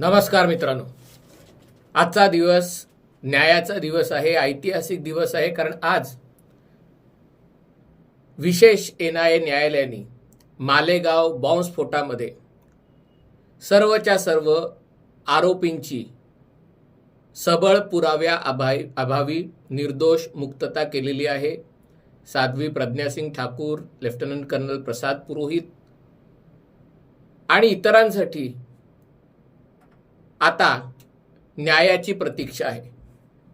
नमस्कार मित्रांनो. आजचा दिवस न्यायाचा दिवस आहे ऐतिहासिक दिवस आहे कारण आज विशेष एन आय ए न्यायालयाने मालेगाव बॉम्बस्फोटामध्ये सर्वच्या सर्व आरोपींची सबळ पुराव्या अभावी अभावी निर्दोष मुक्तता केलेली आहे. साध्वी प्रज्ञासिंग ठाकूर लेफ्टनंट कर्नल प्रसाद पुरोहित आणि इतरांसाठी आता न्यायाची प्रतीक्षा आहे.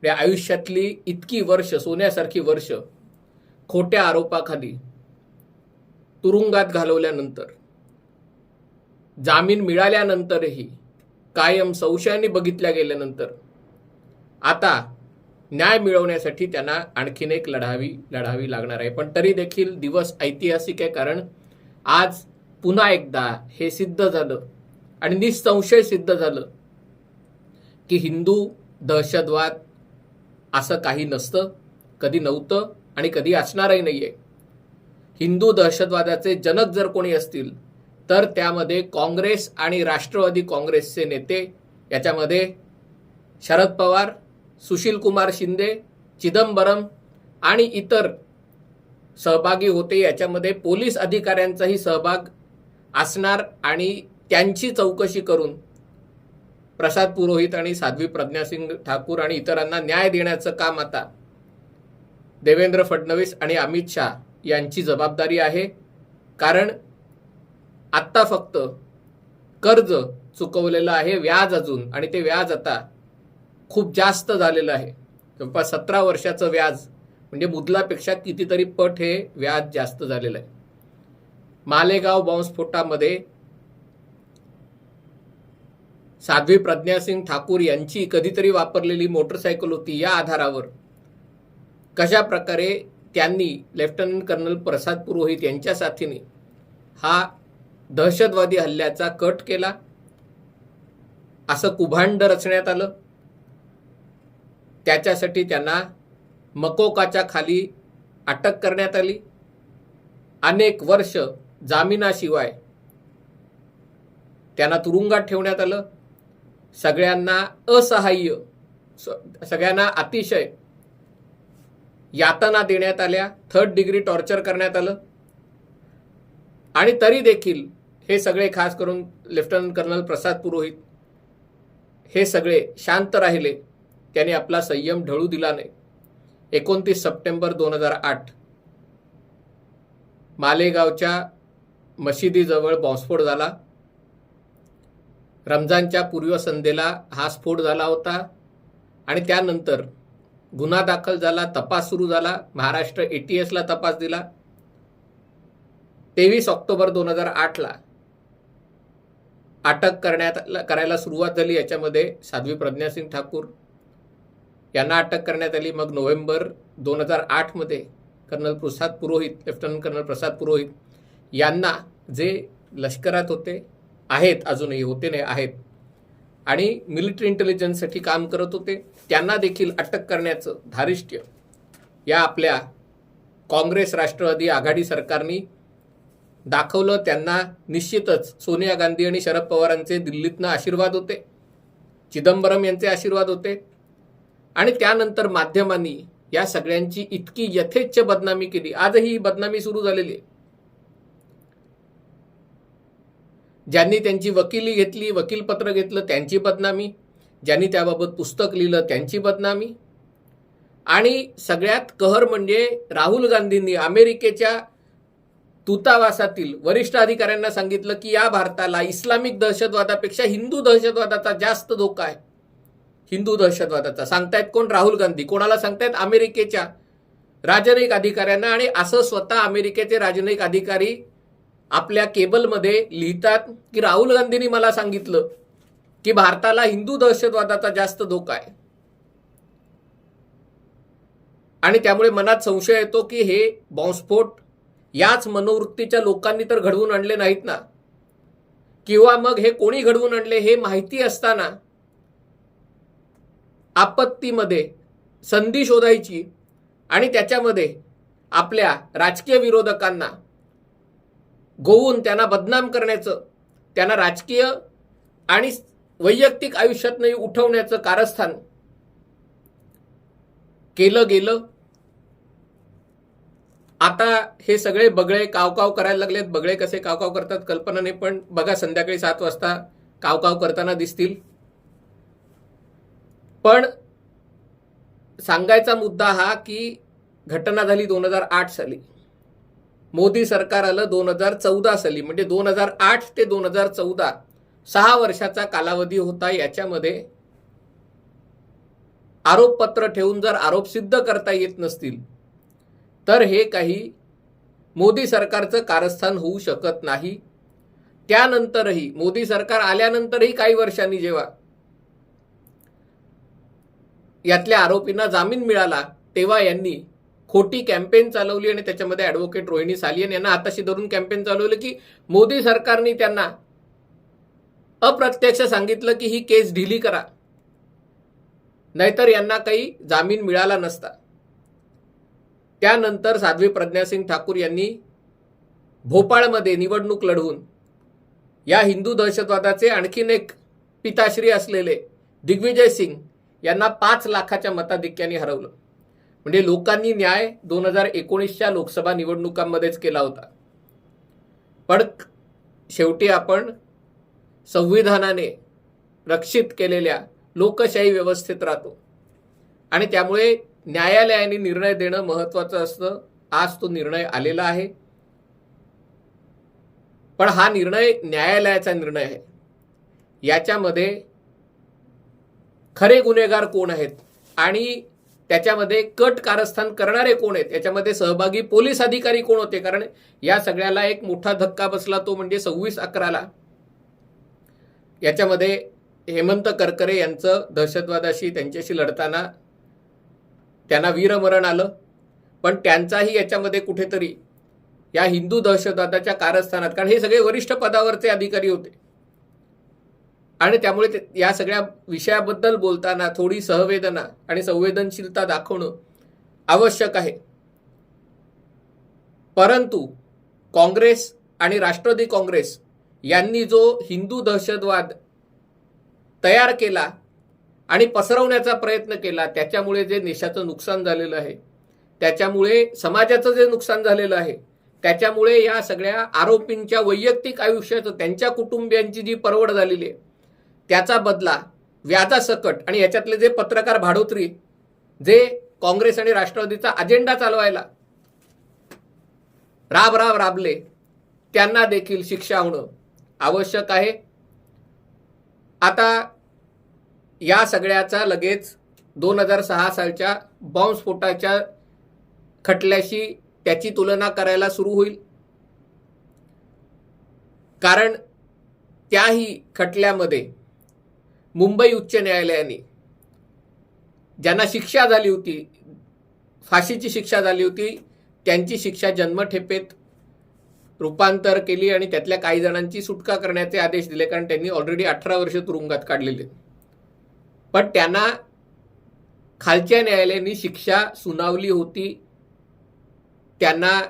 या आयुष्यातली इतकी वर्ष सोन्यासारखी वर्ष खोट्या आरोपाखाली तुरुंगात घालवल्यानंतर जामीन मिळाल्यानंतरही कायम संशयाने बघितल्या गेल्यानंतर आता न्याय मिळवण्यासाठी त्यांना आणखीन एक लढावी लढावी लागणार आहे. पण तरी देखील दिवस ऐतिहासिक आहे कारण आज पुन्हा एकदा हे सिद्ध झालं आणि निसंशय सिद्ध झालं. की हिंदू दहशतवाद असं काही नसतं कधी नव्हतं आणि कधी असणारही नाही आहे हिंदू दहशतवादाचे जनक जर कोणी असतील तर त्यामध्ये काँग्रेस आणि राष्ट्रवादी काँग्रेसचे नेते याच्यामध्ये शरद पवार सुशील कुमार शिंदे चिदंबरम आणि इतर सहभागी होते याच्यामध्ये पोलीस अधिकाऱ्यांचाही सहभाग असणार आणि त्यांची चौकशी करून प्रसाद पुरोहित आणि साध्वी प्रज्ञासिंग ठाकूर आणि इतरांना न्याय देण्याचं काम आता. देवेंद्र फडणवीस आणि अमित शहा यांची जबाबदारी आहे. कारण आत्ता फक्त कर्ज चुकवलेलं आहे व्याज अजून आणि ते व्याज आता खूप जास्त झालेलं आहे. जवळपास सतरा वर्षाचं व्याज म्हणजे मुदलापेक्षा कितीतरी पट हे व्याज जास्त झालेलं आहे. मालेगाव बॉम्बस्फोटामध्ये साध्वी प्रज्ञासिंग ठाकूर यांची कधीतरी वापरलेली मोटरसायकल होती या आधारावर. कशा प्रकारे त्यांनी लेफ्टनंट कर्नल प्रसाद पुरोहित यांच्या साथीने हा दहशतवादी हल्ल्याचा कट केला असं कुभांड रचण्यात आलं त्याच्यासाठी त्यांना मकोकाच्या खाली अटक करण्यात आली. अनेक वर्ष जामिनाशिवाय त्यांना तुरुंगात ठेवण्यात आलं. सगळ्यांना असहाय्य. स- सगळ्यांना अतिशय. यातना देण्यात आल्या थर्ड डिग्री टॉर्चर करण्यात आलं. आणि तरी देखील हे सगळे खास करून लेफ्टनंट कर्नल प्रसाद पुरोहित हे सगळे शांत राहिले. त्याने आपला संयम ढळू दिला नाही. एकोणतीस सप्टेंबर दोन हजार आठ. मालेगावच्या मशिदीजवळ बॉम्बस्फोट झाला. रमजानच्या पूर्वसंध्येला हा स्फोट झाला होता आणि त्यानंतर गुन्हा दाखल झाला तपास सुरू झाला महाराष्ट्र एटीएसला तपास दिला. तेवीस ऑक्टोबर दोन हजार आठला अटक करण्यात करायला सुरुवात झाली. याच्यामध्ये साध्वी प्रज्ञासिंग ठाकूर यांना अटक करण्यात आली. मग नोव्हेंबर दोन हजार आठमध्ये colonel Prasad Purohit lieutenant colonel Prasad Purohit यांना जे लष्करात होते आहेत अजूनही होते नाही आहेत. आणि मिलिटरी इंटेलिजन्ससाठी काम करत होते. त्यांना देखील अटक करण्याचं धारिष्ट्य या आपल्या काँग्रेस राष्ट्रवादी आघाडी सरकारनी दाखवलं. त्यांना निश्चितच सोनिया गांधी आणि शरद पवारांचे दिल्लीतनं आशीर्वाद होते. चिदंबरम यांचे आशीर्वाद होते. आणि त्यानंतर माध्यमांनी या सगळ्यांची इतकी यथेच्छ बदनामी केली. आजही ही बदनामी सुरू झालेली आहे. ज्यांनी त्यांची वकिली घेतली वकीलपत्र घेतलं त्यांची बदनामी. ज्यांनी त्याबाबत पुस्तक लिहिलं त्यांची बदनामी. आणि सगळ्यात कहर म्हणजे राहुल गांधींनी अमेरिकेच्या दूतावासातील वरिष्ठ अधिकाऱ्यांना सांगितलं की या भारताला इस्लामिक दहशतवादापेक्षा हिंदू दहशतवादाचा जास्त धोका आहे. हिंदू दहशतवादाचा. सांगतायत कोण राहुल गांधी? कोणाला सांगतायत? अमेरिकेच्या राजनैतिक अधिकाऱ्यांना आणि असं स्वतः अमेरिकेचे राजनैतिक अधिकारी आपल्या केबलमध्ये लिहितात की राहुल गांधींनी मला सांगितलं की भारताला हिंदू दहशतवादाचा जास्त धोका आहे. आणि त्यामुळे मनात संशय येतो की हे बॉम्बस्फोट याच मनोवृत्तीच्या लोकांनी तर घडवून आणले नाहीत ना. किंवा मग हे कोणी घडवून आणले हे माहिती असताना आपत्तीमध्ये संधी शोधायची आणि त्याच्यामध्ये आपल्या राजकीय विरोधकांना गोवून त्यांना बदनाम करण्याचं त्यांना राजकीय आणि वैयक्तिक आयुष्यातनंही उठवण्याचं कारस्थान केलं गेलं. आता हे सगळे बगळे कावकाव करायला लागलेत. बगळे कसे कावकाव करतात कल्पना नाही पण बघा संध्याकाळी सात वाजता कावकाव करताना दिसतील. पण सांगायचा मुद्दा हा की घटना झाली दोन हजार आठ साली. मोदी सरकार आलं दोन हजार चौदा साली म्हणजे दोन हजार आठ ते दोन हजार चौदा सहा वर्षाचा कालावधी होता याच्यामध्ये. आरोपपत्र ठेवून जर आरोप सिद्ध करता येत नसतील तर हे काही मोदी सरकारचं कारस्थान होऊ शकत नाही. त्यानंतरही मोदी सरकार आल्यानंतरही काही वर्षांनी जेव्हा यातल्या आरोपींना जामीन मिळाला तेव्हा यांनी खोटी कॅम्पेन चालवली आणि त्याच्यामध्ये ॲडव्होकेट रोहिणी सालियन यांना हाताशी धरून कॅम्पेन चालवलं की मोदी सरकारने त्यांना अप्रत्यक्ष सांगितलं की ही केस ढिली करा. नाहीतर यांना काही जामीन मिळाला नसता. त्यानंतर साध्वी प्रज्ञासिंग ठाकूर यांनी भोपाळमध्ये निवडणूक लढवून या हिंदू दहशतवादाचे आणखीन एक पिताश्री असलेले दिग्विजय सिंग यांना पाच लाखाच्या मताधिक्याने हरवलं. म्हणजे लोकांनी न्याय दोन हजार एकोणीसच्या लोकसभा निवडणुकांमध्येच केला होता. पण शेवटी आपण संविधानाने रक्षित केलेल्या लोकशाही व्यवस्थेत राहतो. आणि त्यामुळे न्यायालयाने निर्णय देणं महत्वाचं असतं. आज तो निर्णय आलेला आहे. पण हा निर्णय न्यायालयाचा निर्णय आहे. याच्यामध्ये खरे गुन्हेगार कोण आहेत? आणि त्याच्यामध्ये कट कारस्थान करणारे कोण आहेत? याच्यामध्ये सहभागी पोलीस अधिकारी कोण होते? कारण या सगळ्याला एक मोठा धक्का बसला तो म्हणजे सव्वीस अकराला. याच्यामध्ये हेमंत करकरे यांचं दहशतवादाशी त्यांच्याशी लढताना त्यांना वीरमरण आलं. पण त्यांचाही याच्यामध्ये कुठेतरी या हिंदू दहशतवादाच्या कारस्थानात कारण हे सगळे वरिष्ठ पदावरचे अधिकारी होते. आणि त्यामुळे ते या सगळ्या विषयाबद्दल बोलताना थोडी सहवेदना आणि संवेदनशीलता दाखवणं आवश्यक आहे. परंतु काँग्रेस आणि राष्ट्रवादी काँग्रेस यांनी जो हिंदू दहशतवाद तयार केला आणि पसरवण्याचा प्रयत्न केला त्याच्यामुळे जे देशाचं नुकसान झालेलं आहे त्याच्यामुळे समाजाचं जे नुकसान झालेलं आहे त्याच्यामुळे या सगळ्या आरोपींच्या वैयक्तिक आयुष्याचं त्यांच्या कुटुंबियांची जी परवड झालेली आहे त्याचा बदला व्याजासकट आणि याच्यातले जे पत्रकार भाडोत्री जे काँग्रेस आणि राष्ट्रवादीचा अजेंडा चालवायला राब राब राबले त्यांना देखील शिक्षा होणं आवश्यक आहे. आता या सगळ्याचा लगेच दोन हजार सहा सालच्या बॉम्बस्फोटाच्या खटल्याशी त्याची तुलना करायला सुरू होईल. कारण त्याही खटल्यामध्ये मुंबई उच्च न्यायालयाने ज्यांना शिक्षा झाली होती फाशीची शिक्षा झाली होती त्यांची शिक्षा जन्मठेपेत रूपांतर केली आणि त्यातल्या काही जणांची सुटका करण्याचे आदेश दिले कारण त्यांनी ऑलरेडी अठरा वर्ष तुरुंगात काढलेले. पण त्यांना खालच्या न्यायालयाने शिक्षा सुनावली होती. त्यांना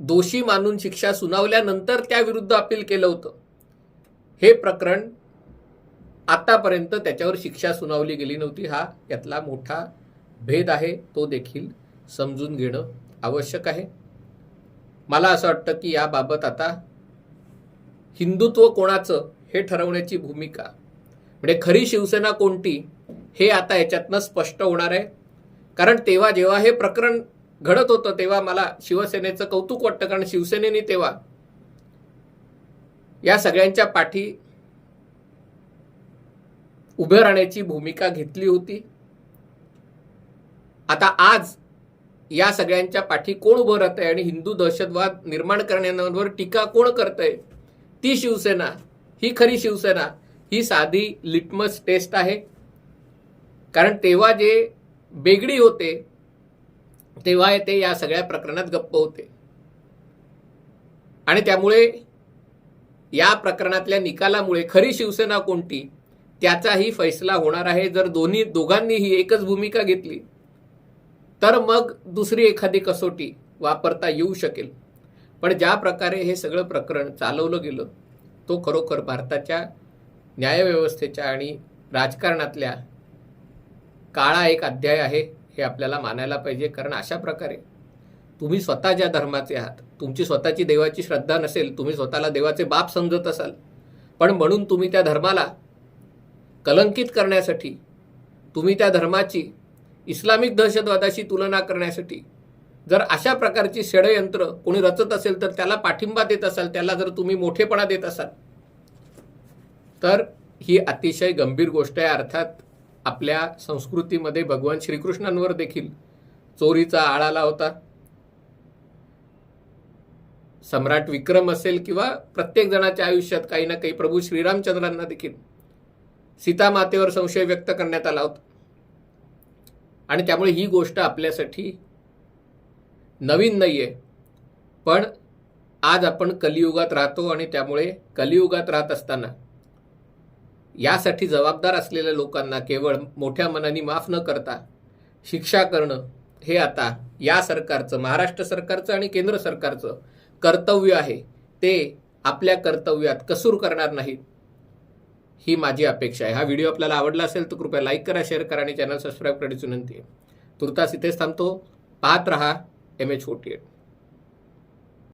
दोषी मानून शिक्षा सुनावल्यानंतर त्याविरुद्ध अपील केलं होतं. हे प्रकरण आतापर्यंत त्याच्यावर शिक्षा सुनावली गेली नव्हती. हा यातला मोठा भेद आहे तो देखील समजून घेणं आवश्यक आहे. मला असं वाटतं की याबाबत आता हिंदुत्व कोणाचं हे ठरवण्याची भूमिका म्हणजे खरी शिवसेना कोणती हे आता याच्यातनं स्पष्ट होणार आहे. कारण तेव्हा जेव्हा हे प्रकरण घडत होतं तेव्हा मला शिवसेनेचं कौतुक वाटतं. कारण शिवसेनेने तेव्हा या सगळ्यांच्या पाठी उभे राहण्याची भूमिका घेतली होती. आता आज या सगळ्यांच्या पाठी कोण उभं राहत आहे आणि हिंदू दहशतवाद निर्माण करण्यावर टीका कोण करत आहे ती शिवसेना ही खरी शिवसेना ही साधी लिटमस टेस्ट आहे. कारण तेव्हा जे बेगडी होते तेव्हा ते या सगळ्या प्रकरणात गप्प होते. आणि त्यामुळे या प्रकरणातल्या निकालामुळे खरी शिवसेना कोणती? त्याचाही फैसला होणार आहे. जर दोन्ही दोघांनीही एकच भूमिका घेतली तर मग दुसरी एखादी कसोटी वापरता येऊ शकेल. पण ज्या प्रकारे हे सगळं प्रकरण चालवलं गेलं तो खरोखर भारताच्या न्यायव्यवस्थेच्या आणि राजकारणातल्या काळा एक अध्याय आहे हे आपल्याला मानायला पाहिजे. कारण अशा प्रकारे तुम्ही स्वतः ज्या धर्माचे आहात तुमची स्वतःची देवाची श्रद्धा नसेल तुम्ही स्वतःला देवाचे बाप समजत असाल पण म्हणून तुम्ही त्या धर्माला कलंकित करण्यासाठी तुम्ही त्या धर्माची इस्लामिक दहशतवादाशी तुलना करण्यासाठी जर अशा प्रकारची षडयंत्र कोणी रचत असेल तर त्याला पाठिंबा देत असाल त्याला जर तुम्ही मोठेपणा देत असाल तर ही अतिशय गंभीर गोष्ट आहे. अर्थात आपल्या संस्कृतीमध्ये भगवान श्रीकृष्णांवर देखील चोरीचा आळ आला होता. सम्राट विक्रम असेल किंवा प्रत्येक जणाच्या आयुष्यात काही ना काही प्रभू श्रीरामचंद्रांना देखील सीतामातेवर संशय व्यक्त करण्यात आला होता. आणि त्यामुळे ही गोष्ट आपल्यासाठी नवीन नाही आहे पण आज आपण कलियुगात राहतो आणि त्यामुळे कलियुगात राहत असताना यासाठी जबाबदार असलेल्या लोकांना केवळ मोठ्या मनाने माफ न करता शिक्षा करणं हे आता या सरकारचं महाराष्ट्र सरकारचं आणि केंद्र सरकारचं कर्तव्य आहे. ते आपल्या कर्तव्यात कसूर करणार नाहीत. ही माझी अपेक्षा आहे. हा व्हिडिओ आपल्याला आवडला असेल तर कृपया लाईक करा शेअर करा आणि चॅनल सबस्क्राईब करण्याची विनंती आहे. तुर्तास इथेच थांबतो. पाहत रहा एम एच फोर्टी एट